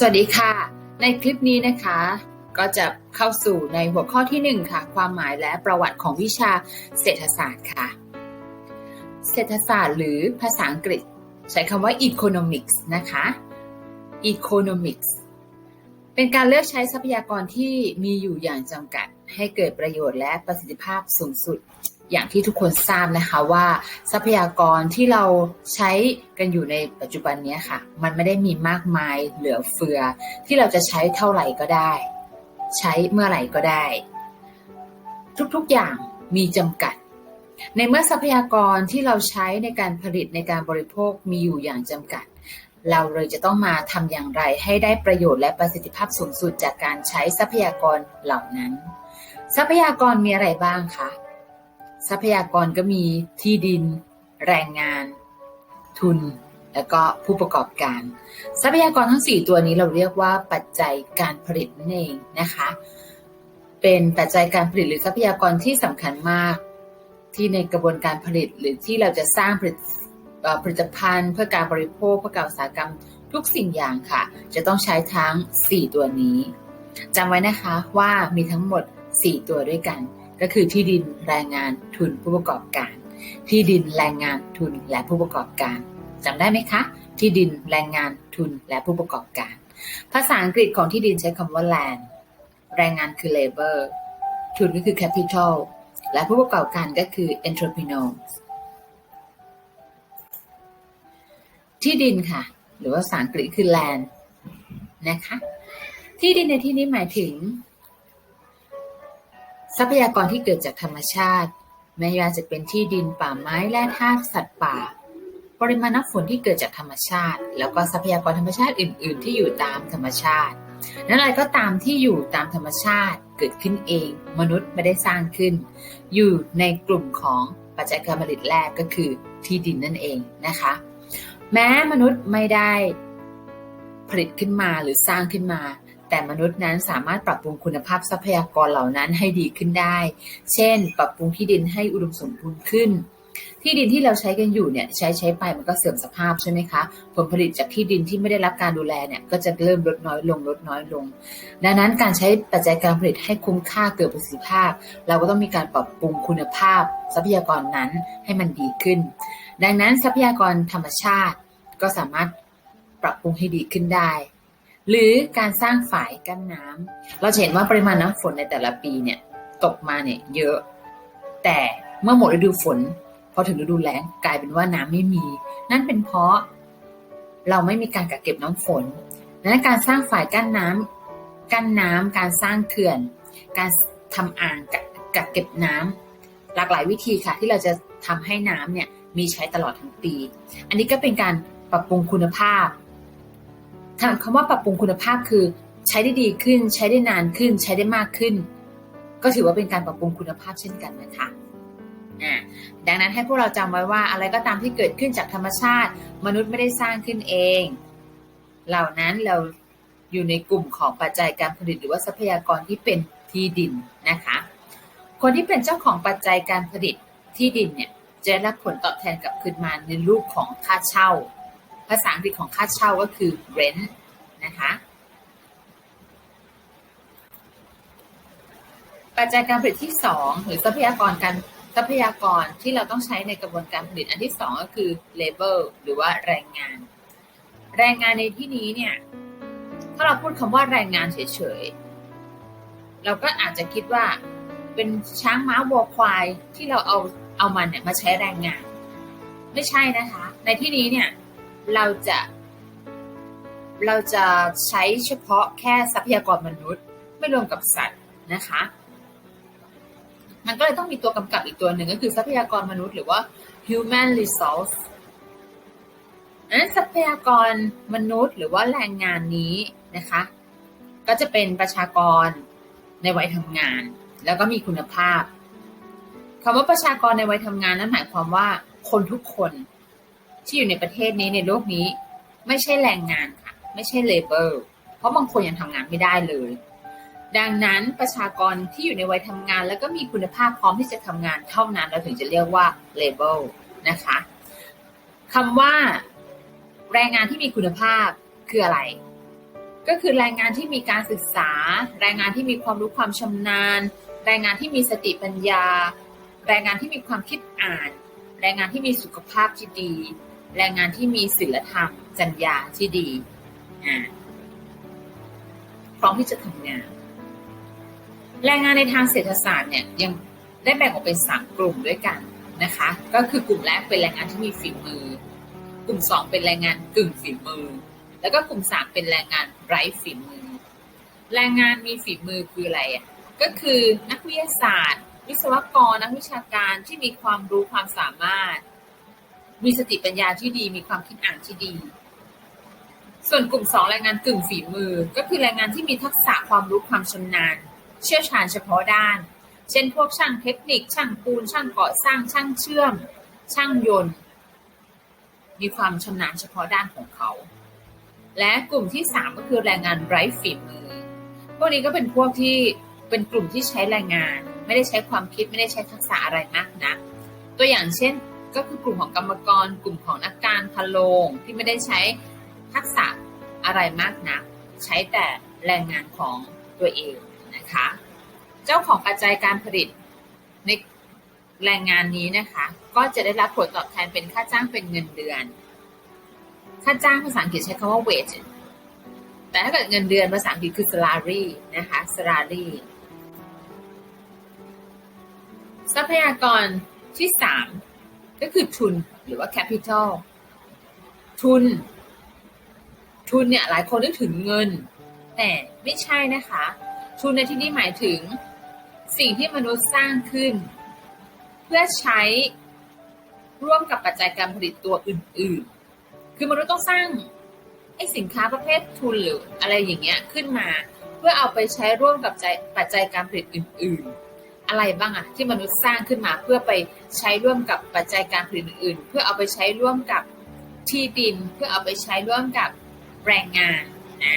สวัสดีค่ะ ในคลิปนี้นะคะ ก็จะเข้าสู่ในหัวข้อที่ 1 ค่ะ ความหมายและประวัติของวิชาเศรษฐศาสตร์ค่ะ เศรษฐศาสตร์หรือภาษาอังกฤษ ใช้คำว่า economics นะคะ economics เป็นการเลือกใช้ทรัพยากรที่มีอยู่อย่างจำกัด ให้เกิดประโยชน์และประสิทธิภาพสูงสุด อย่างที่ทุกคนทราบนะคะว่าทรัพยากรที่เราใช้กันอยู่ในปัจจุบันนี้ค่ะ มันไม่ได้มีมากมายเหลือเฟือ ที่เราจะใช้เท่าไหร่ก็ได้ ใช้เมื่อไหร่ก็ได้ ทุกๆอย่างมีจำกัด ในเมื่อทรัพยากรที่เราใช้ในการผลิตในการบริโภคมีอยู่อย่างจำกัด เราเลยจะต้องมาทำอย่างไรให้ได้ประโยชน์และประสิทธิภาพสูงสุดจากการใช้ทรัพยากรเหล่านั้น ทรัพยากรมีอะไรบ้างคะ ทรัพยากรก็มีที่ดิน แรงงาน ทุน แล้วก็ผู้ประกอบการ ทรัพยากรทั้ง 4 ตัวนี้เราเรียกว่าปัจจัยการผลิตนั่นเองนะคะ เป็นปัจจัยการผลิตหรือทรัพยากรที่สำคัญมากที่ในกระบวนการผลิตหรือที่เราจะสร้างผลิตผลิตภัณฑ์เพื่อการบริโภคเพื่อการอุตสาหกรรมทุกสิ่งอย่างค่ะ จะต้องใช้ทั้ง 4 ตัวนี้จำไว้นะคะว่ามีทั้งหมด 4 ตัวด้วยกัน ก็คือที่ดินแรงงานทุนผู้ประกอบการ ที่ดินแรงงานทุนและผู้ประกอบการจำได้ไหมคะ ที่ดินแรงงานทุนและผู้ประกอบการ ภาษาอังกฤษของที่ดินใช้คำว่า land แรงงานคือ labor ทุนก็คือ capital และผู้ประกอบการก็คือ entrepreneur ที่ดินค่ะ หรือว่าภาษาอังกฤษคือ land นะคะ ที่ดินในที่นี้หมายถึง ทรัพยากรที่เกิดจากธรรมชาติ ไม่ว่าจะเป็นที่ดินป่าไม้แร่ธาตุสัตว์ป่า ปริมาณน้ำฝนที่เกิดจากธรรมชาติ แล้วก็ทรัพยากรธรรมชาติอื่น ๆ ที่อยู่ตามธรรมชาตินั้นอะไรก็ตามที่อยู่ตามธรรมชาติเกิดขึ้นเอง มนุษย์ไม่ได้สร้างขึ้น อยู่ในกลุ่มของปัจจัยการผลิตแรกก็คือที่ดินนั่นเองนะคะ แม้มนุษย์ไม่ได้ผลิตขึ้นมาหรือสร้างขึ้นมา แต่มนุษย์นั้นสามารถปรับปรุงคุณภาพทรัพยากรเหล่านั้นให้ดีขึ้นได้ เช่น ปรับปรุงที่ดินให้อุดมสมบูรณ์ขึ้น ที่ดินที่เราใช้กันอยู่เนี่ยใช้ใช้ไปมันก็เสื่อมสภาพใช่ไหมคะ ผลผลิตจากที่ดินที่ไม่ได้รับการดูแลเนี่ยก็จะเริ่มลดน้อยลงลดน้อยลง ดังนั้นการใช้ปัจจัยการผลิตให้คุ้มค่าเกิดประสิทธิภาพ เราก็ต้องมีการปรับปรุงคุณภาพ ทรัพยากรนั้นให้มันดีขึ้น ดังนั้นทรัพยากรธรรมชาติก็สามารถปรับปรุงให้ดีขึ้นได้ หรือการสร้างฝายกั้นน้ำเราจะเห็นว่าปริมาณน้ำฝนในแต่ละปีเนี่ยตกมาเนี่ยเยอะ แต่เมื่อหมดฤดูฝนพอถึงฤดูแล้งกลายเป็นว่าน้ำไม่มี นั่นเป็นเพราะเราไม่มีการกักเก็บน้ำฝนดังนั้นการสร้างฝายกั้นน้ำกั้นน้ำการสร้างเขื่อน การทำอ่างกักกักเก็บน้ำหลากหลายวิธีค่ะที่เราจะทำให้น้ำเนี่ยมีใช้ตลอดทั้งปี อันนี้ก็เป็นการปรับปรุงคุณภาพ คำว่าปรับปรุงคุณภาพคือ ใช้ได้ดีขึ้น ใช้ได้นานขึ้น ใช้ได้มากขึ้น ก็ถือว่าเป็นการปรับปรุงคุณภาพเช่นกันนะคะอ่าดังนั้นให้พวกเราจำไว้ว่าอะไรก็ตามที่เกิดขึ้นจากธรรมชาติ มนุษย์ไม่ได้สร้างขึ้นเอง เหล่านั้นเราอยู่ในกลุ่มของปัจจัยการผลิตหรือว่าทรัพยากรที่เป็นที่ดินนะคะ คนที่เป็นเจ้าของปัจจัยการผลิตที่ดินเนี่ยจะได้รับผลตอบแทนกลับคืนมาในรูปของค่าเช่า ภาษาอังกฤษของค่าเช่าก็คือ rent นะคะปัจจัยการผลิตที่ 2 หรือทรัพยากรการทรัพยากรที่เราต้องใช้ในกระบวนการผลิตอันที่ 2 ก็คือ labor หรือว่าแรงงาน แรงงานในที่นี้เนี่ยถ้าเราพูดคำว่าแรงงานเฉยๆเราก็อาจจะคิดว่าเป็นช้างม้าวัวควายที่เราเอาเอามันเนี่ยมาใช้แรงงาน ไม่ใช่นะคะ ในที่นี้เนี่ย เราจะเราจะใช้เฉพาะแค่ทรัพยากรมนุษย์ ไม่รวมกับสัตว์นะคะ มันก็เลยต้องมีตัวกำกับอีกตัวหนึ่งก็คือทรัพยากรมนุษย์หรือว่า human resource นั้นทรัพยากรมนุษย์หรือว่าแรงงานนี้นะคะ ก็จะเป็นประชากรในวัยทำงาน แล้วก็มีคุณภาพคำว่าประชากรในวัยทำงานนั้นหมายความว่าคนทุกคน ที่อยู่ในประเทศนี้ในโลกนี้ ไม่ใช่แรงงานค่ะ ไม่ใช่เลเบอร์เพราะบางคนยังทำงานไม่ได้เลย ดังนั้นประชากรที่อยู่ในวัยทำงาน แล้วก็มีคุณภาพพร้อมที่จะทำงานเท่านั้นเราถึงจะเรียกว่า label นะคะคำว่า แรงงานที่มีคุณภาพคืออะไร ก็คือแรงงานที่มีการศึกษา แรงงานที่มีความรู้ความชำนาญ แรงงานที่มีสติปัญญา แรงงานที่มีความคิดอ่าน แรงงานที่มีสุขภาพที่ดี แรงงานที่มีศีลธรรม จรรยาที่ดีพร้อมที่จะทำงาน แรงงานในทางเศรษฐศาสตร์เนี่ยยังได้แบ่งออกเป็นสามกลุ่มด้วยกันนะคะ ก็คือกลุ่มแรกเป็นแรงงานที่มีฝีมือ กลุ่มสองเป็นแรงงานกึ่งฝีมือ แล้วก็กลุ่มสามเป็นแรงงานไร้ฝีมือ แรงงานมีฝีมือคืออะไรอะก็คือนักวิทยาศาสตร์ วิศวกรนักวิชาการที่มีความรู้ความสามารถ มีสติปัญญาที่ดีมีความคิดอ่านที่ดี ส่วนกลุ่มสองแรงงานกึ่งฝีมือ ก็คือแรงงานที่มีทักษะความรู้ความชำนาญ เชี่ยวชาญเฉพาะด้าน เช่น พวกช่างเทคนิค ช่างปูน ช่างก่อสร้าง ช่างเชื่อม ช่างยนต์ มีความชำนาญเฉพาะด้านของเขา และกลุ่มที่ 3 ก็คือแรงงานไร้ฝีมือ พวกนี้ก็เป็นพวกที่เป็นกลุ่มที่ใช้แรงงาน ไม่ได้ใช้ความคิดไม่ได้ใช้ทักษะอะไรมากนะตัวอย่างเช่น ก็คือกลุ่มของกรรมกร กลุ่มของนักการพะโลงที่ไม่ได้ใช้ทักษะอะไรมากนะัก ใช้แต่แรงงานของตัวเองนะคะ เจ้าของปัจจัยการผลิตในแรงงานนี้นะคะ ก็จะได้รับผลตอบแทนเป็นค่าจ้างเป็นเงินเดือน ค่าจ้างภาษาอังกฤษใช้คำว่า wage แต่ถ้าเกิดเงินเดือนภาษาอังกฤษคือ salary นะคะ salary ทรัพยากรที่ 3 ก็คือทุนหรือว่า capital ทุน ทุนเนี่ยหลายคนนึกถึงเงิน แต่ไม่ใช่นะคะ ทุนในที่นี้หมายถึง สิ่งที่มนุษย์สร้างขึ้น เพื่อใช้ร่วมกับปัจจัยการผลิตตัวอื่น ๆ คือมนุษย์ต้องสร้างไอสินค้าประเภททุนหรืออะไรอย่างเงี้ยขึ้นมา เพื่อเอาไปใช้ร่วมกับปัจจัยการผลิตอื่น ๆ อะไรบ้างอะที่มนุษย์สร้างขึ้นมาเพื่อไปใช้ร่วมกับปัจจัยการผลิตอื่น ๆ เพื่อเอาไปใช้ร่วมกับที่ดิน เพื่อเอาไปใช้ร่วมกับแรงงานอ่า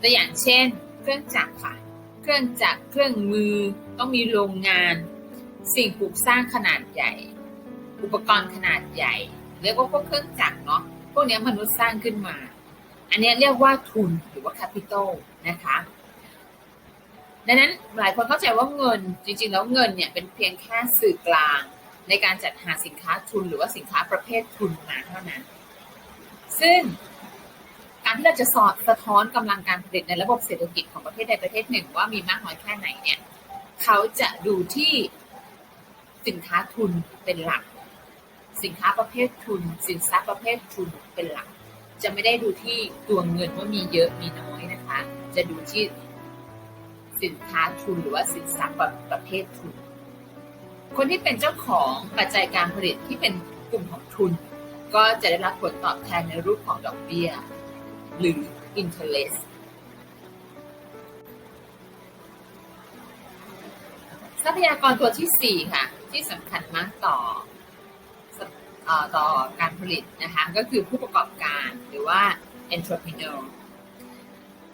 ตัวอย่างเช่น เครื่องจักรค่ะ เครื่องจักรเครื่องมือต้องมีโรงงาน สิ่งปลูกสร้างขนาดใหญ่ อุปกรณ์ขนาดใหญ่เรียกว่าพวกเครื่องจักรเนาะพวกนี้มนุษย์สร้างขึ้นมา อันนี้เรียกว่าทุนหรือว่า capital นะคะ ดังนั้นหลายคนเข้าใจว่าเงินจริง ๆ แล้วเงินเนี่ยเป็นเพียงแค่สื่อกลาง ในการจัดหาสินค้าทุนหรือว่าสินค้าประเภททุนมาเท่านั้น ซึ่งการที่เราจะสอดสะท้อนกำลังการผลิตในระบบเศรษฐกิจของประเทศใดประเทศหนึ่งว่ามีมากน้อยแค่ไหนเนี่ยเขาจะดูที่สินค้าทุนเป็นหลัก สินค้าประเภททุน สินทรัพย์ประเภททุนเป็นหลัก จะไม่ได้ดูที่ตัวเงินว่ามีเยอะมีน้อยนะคะ จะดูที่ สินค้าทุนหรือว่าสินทรัพย์ประเภททุน คนที่เป็นเจ้าของปัจจัยการผลิตที่เป็นกลุ่มของทุน ก็จะได้รับผลตอบแทนในรูปของดอกเบี้ย หรือ interest ทรัพยากรตัวที่ 4 ค่ะ ที่สำคัญมากต่อต่อการผลิตนะคะ ก็คือผู้ประกอบการหรือว่า entrepreneur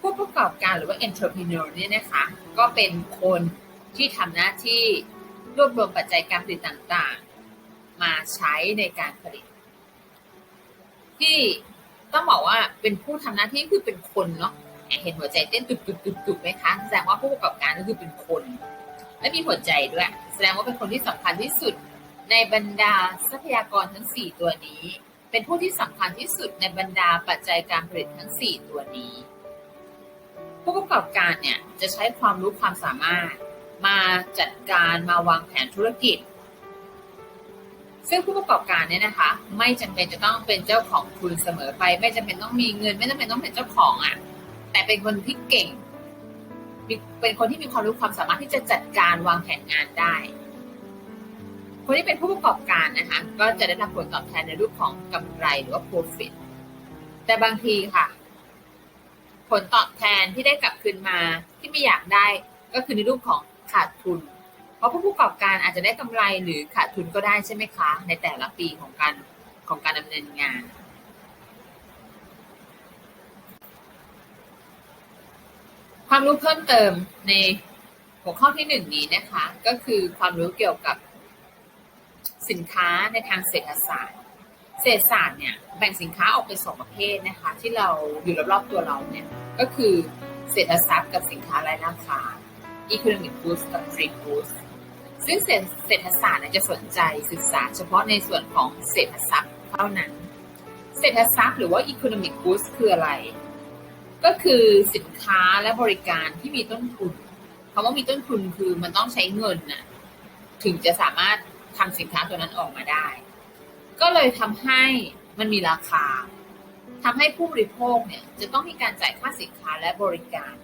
ผู้ประกอบการหรือว่า entrepreneur เนี่ยนะคะก็เป็นคนที่ทำหน้าที่รวบรวมปัจจัยการผลิตต่างๆ มาใช้ในการผลิต ที่ต้องบอกว่าเป็นผู้ทำหน้าที่คือเป็นคนเนาะเห็นหัวใจเต้นตุบตุบตุบตุบไหมคะแสดงว่าผู้ประกอบการก็คือเป็นคน และมีหัวใจด้วย แสดงว่าเป็นคนที่สำคัญที่สุดในบรรดาทรัพยากรทั้ง 4 ตัวนี้ เป็นผู้ที่สำคัญที่สุดในบรรดาปัจจัยการผลิตทั้ง 4 ตัวนี้ ผู้ประกอบการเนี่ยจะใช้ความรู้ความสามารถมาจัดการมาวางแผนธุรกิจ ซึ่งผู้ประกอบการเนี่ยนะคะ ไม่จำเป็นจะต้องเป็นเจ้าของทุนเสมอไป ไม่จำเป็นต้องมีเงิน ไม่จำเป็นต้องเป็นเจ้าของอะ่ะ แต่เป็นคนที่เก่ง เป็นคนที่มีความรู้ความสามารถที่จะจัดการวางแผนงานได้ คนที่เป็นผู้ประกอบการนะคะ ก็จะได้รับผลตอบแทนในรูปของกำไรหรือว่า profit แต่บางทีค่ะ ผลตอบแทนที่ได้กลับคืนมาที่ไม่อยากได้ก็คือในรูปของขาดทุน เพราะผู้ประกอบการอาจจะได้กำไรหรือขาดทุนก็ได้ใช่ไหมคะ ในแต่ละปีของการของการดำเนินงาน ความรู้เพิ่มเติมในหัวข้อที่หนึ่งนี้นะคะ ก็คือความรู้เกี่ยวกับสินค้าในทางเศรษฐศาสตร์ เศรษฐศาสตร์เนี่ยแบ่งสินค้าออกเป็นสองประเภทนะคะ ที่เราอยู่รอบๆตัวเราเนี่ยก็คือเศรษฐทรัพย์กับสินค้าไร้ราคา economic goods กับ free goods ซึ่งเศรษฐศาสตร์เนี่ยจะสนใจศึกษาเฉพาะในส่วนของเศรษฐทรัพย์เท่านั้น เศรษฐทรัพย์หรือว่า economic goods คืออะไร ก็คือสินค้าและบริการที่มีต้นทุนคำว่ามีต้นทุนคือมันต้องใช้เงินน่ะถึงจะสามารถทำสินค้าตัวนั้นออกมาได้ ก็เลยทำให้มันมีราคาทำให้ผู้บริโภคเนี่ยจะต้องมีการจ่ายค่าสินค้าและบริการ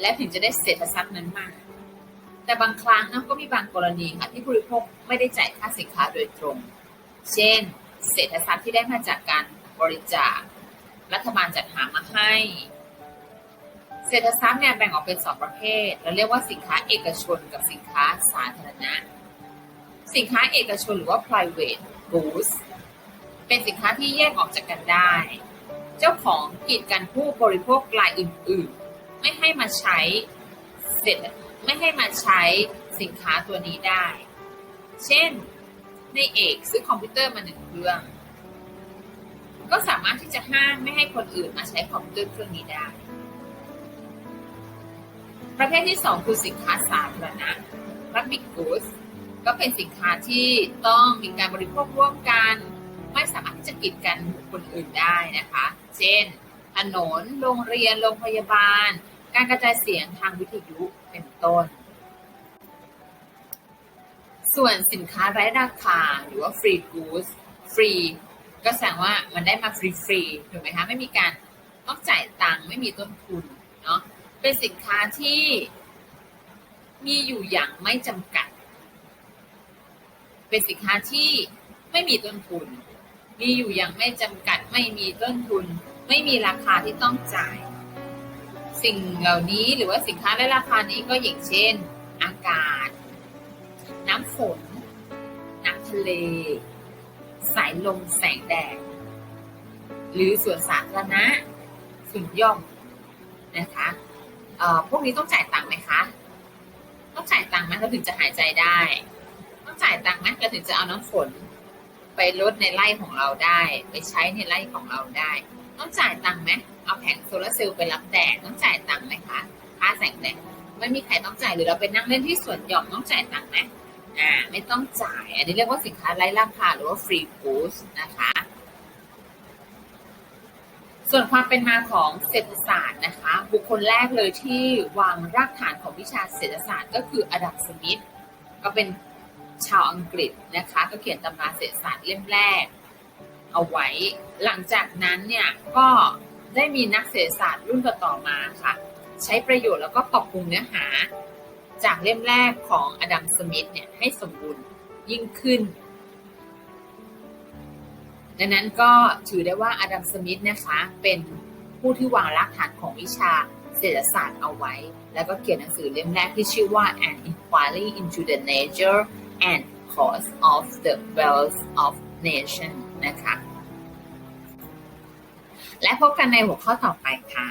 และถึงจะได้เศรษฐทรัพย์นั้นมา แต่บางครั้งนะก็มีบางกรณีค่ะที่ผู้บริโภคไม่ได้จ่ายค่าสินค้าโดยตรง เช่น เศรษฐทรัพย์ที่ได้มาจากการบริจาค รัฐบาลจัดหามาให้ เศรษฐทรัพย์เนี่ยแบ่งออกเป็นสองประเภท เราเรียกว่าสินค้าเอกชนกับสินค้าสาธารณะ สินค้าเอกชนหรือว่า private goods เป็นสินค้าที่แยกออกจากกันได้ เจ้าของกีดกันผู้บริโภครายอื่น ๆ ไม่ให้มาใช้เสร็จไม่ให้มาใช้สินค้าตัวนี้ได้ เช่น ในเอกซื้อคอมพิวเตอร์มาหนึ่งเครื่อง ก็สามารถที่จะห้ามไม่ให้คนอื่นมาใช้คอมพิวเตอร์เครื่องนี้ได้ ประเภทที่ 2 คือสินค้าสาธารณะ Public Goods ก็เป็นสินค้าที่ต้องมีการบริโภคร่วมกัน ไม่สามารถที่จะกีดกันบุคคลอื่นได้นะคะ เช่น ถนน โรงเรียน โรงพยาบาล การกระจายเสียงทางวิทยุเป็นต้น ส่วนสินค้าไร้ราคาหรือว่า free goods ฟรีก็แสดงว่ามันได้มาฟรีๆถูกไหมคะ ไม่มีการต้องจ่ายตังค์ไม่มีต้นทุนเนาะเป็นสินค้าที่มีอยู่อย่างไม่จำกัด เป็นสินค้าที่ไม่มีต้นทุน มีอยู่อย่างไม่จำกัดไม่มีต้นทุน ไม่มีราคาที่ต้องจ่าย สิ่งเหล่านี้หรือว่าสินค้าและราคานี้ก็อย่างเช่น อากาศ น้ำฝน น้ำทะเล สายลมแสงแดด หรือสวนสาธารณะสุนย่อมนะคะเอ่อพวกนี้ต้องจ่ายตังค์ไหมคะ ต้องจ่ายตังค์ไหมเราถึงจะหายใจได้ ต้องจ่ายตังค์ไหมเราถึงจะเอาน้ำฝน ไปลดในไร่ของเราได้ ไปใช้ในไร่ของเราได้ ต้องจ่ายตังค์ไหมเอาแผงโซลาร์เซลล์ไปรับแดดต้องจ่ายตังค์ไหมคะค่าแสงแดดไม่มีใครต้องจ่ายหรือเราไปนั่งเล่นที่สวนหย่อมต้องจ่ายตังค์ไหมอ่าไม่ต้องจ่าย อันนี้เรียกว่าสินค้าไร้ราคาหรือว่า free goods นะคะ ส่วนความเป็นมาของเศรษฐศาสตร์นะคะ บุคคลแรกเลยที่วางรากฐานของวิชาเศรษฐศาสตร์ก็คืออดัมสมิธก็เป็น ชาวอังกฤษนะคะก็เขียนตำราเศรษฐศาสตร์เล่มแรก เอาไว้ หลังจากนั้นเนี่ยก็ได้มีนักเศรษฐศาสตร์รุ่นต่อๆมาค่ะ ใช้ประโยชน์แล้วก็ปรับปรุงเนื้อหา จากเล่มแรกของอดัมสมิธเนี่ยให้สมบูรณ์ยิ่งขึ้น ดังนั้นก็ถือได้ว่าอดัมสมิธนะคะเป็นผู้ที่วางรากฐานของวิชาเศรษฐศาสตร์เอาไว้ แล้วก็เขียนหนังสือเล่มแรกที่ชื่อว่า An Inquiry into the Nature and Cause of the Wealth of Nation นะคะ และพบกันในหัวข้อต่อไปค่ะ